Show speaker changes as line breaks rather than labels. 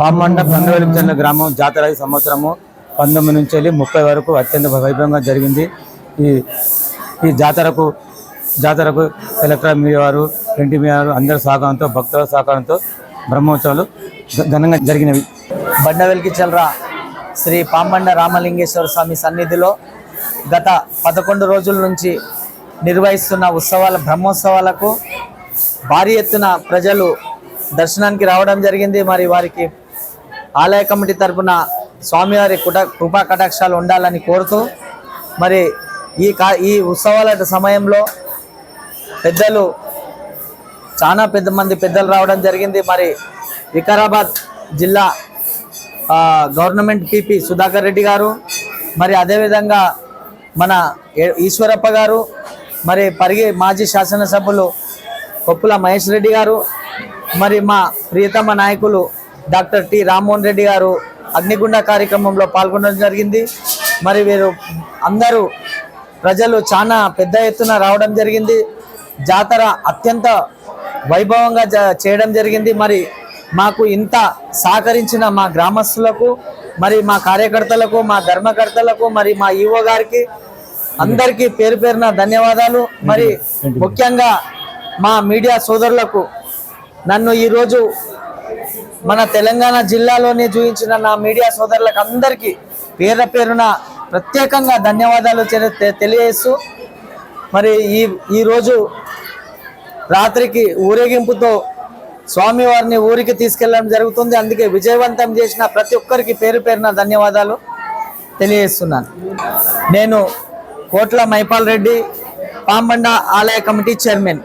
పామండ పండుగల గ్రామం జాతర ఈ సంవత్సరము పంతొమ్మిది నుంచి వెళ్ళి ముప్పై వరకు అత్యంత వైభవంగా జరిగింది. ఈ ఈ జాతరకు జాతరకు ఎలక్ట్రా మీడియా వారు ప్రింట్ మీ వారు అందరి సహకారంతో భక్తుల సహకారంతో బ్రహ్మోత్సవాలు ఘ- ఘనంగా జరిగినవి.
బండ చల్రా శ్రీ పాంబండ రామలింగేశ్వర స్వామి సన్నిధిలో గత పదకొండు రోజుల నుంచి నిర్వహిస్తున్న ఉత్సవాల బ్రహ్మోత్సవాలకు భారీ ఎత్తున ప్రజలు దర్శనానికి రావడం జరిగింది. మరి వారికి ఆలయ కమిటీ తరఫున స్వామివారి కుట కృపా కటాక్షాలు ఉండాలని కోరుతూ మరి ఈ కా ఈ ఉత్సవాల సమయంలో పెద్దలు చాలా పెద్ద మంది పెద్దలు రావడం జరిగింది. మరి వికారాబాద్ జిల్లా గవర్నమెంట్ పీపీ సుధాకర్ రెడ్డి గారు మరి అదేవిధంగా మన ఈశ్వరప్ప గారు మరి పరిగి మాజీ శాసనసభ్యులు కొప్పుల మహేష్ రెడ్డి గారు మరి మా ప్రియతమ నాయకులు డాక్టర్ టి రామ్మోహన్ రెడ్డి గారు అగ్నిగుండ కార్యక్రమంలో పాల్గొనడం జరిగింది. మరి వీరు అందరూ ప్రజలు చాలా పెద్ద ఎత్తున రావడం జరిగింది. జాతర అత్యంత వైభవంగా చేయడం జరిగింది. మరి మాకు ఇంత సహకరించిన మా గ్రామస్తులకు మరి మా కార్యకర్తలకు మా ధర్మకర్తలకు మరి మా ఈవో గారికి అందరికీ పేరు పేరున ధన్యవాదాలు. మరి ముఖ్యంగా మా మీడియా సోదరులకు నన్ను ఈరోజు మన తెలంగాణ జిల్లాలోనే చూపించిన నా మీడియా సోదరులకు అందరికీ పేర పేరున ప్రత్యేకంగా ధన్యవాదాలు తెలియజేస్తూ మరి ఈ ఈరోజు రాత్రికి ఊరేగింపుతో స్వామివారిని ఊరికి తీసుకెళ్ళడం జరుగుతుంది. అందుకే విజయవంతం చేసిన ప్రతి ఒక్కరికి పేరు పేరున ధన్యవాదాలు తెలియజేస్తున్నాను. నేను కోట్ల మైపాల్ రెడ్డి పాంబండ ఆలయ కమిటీ చైర్మన్.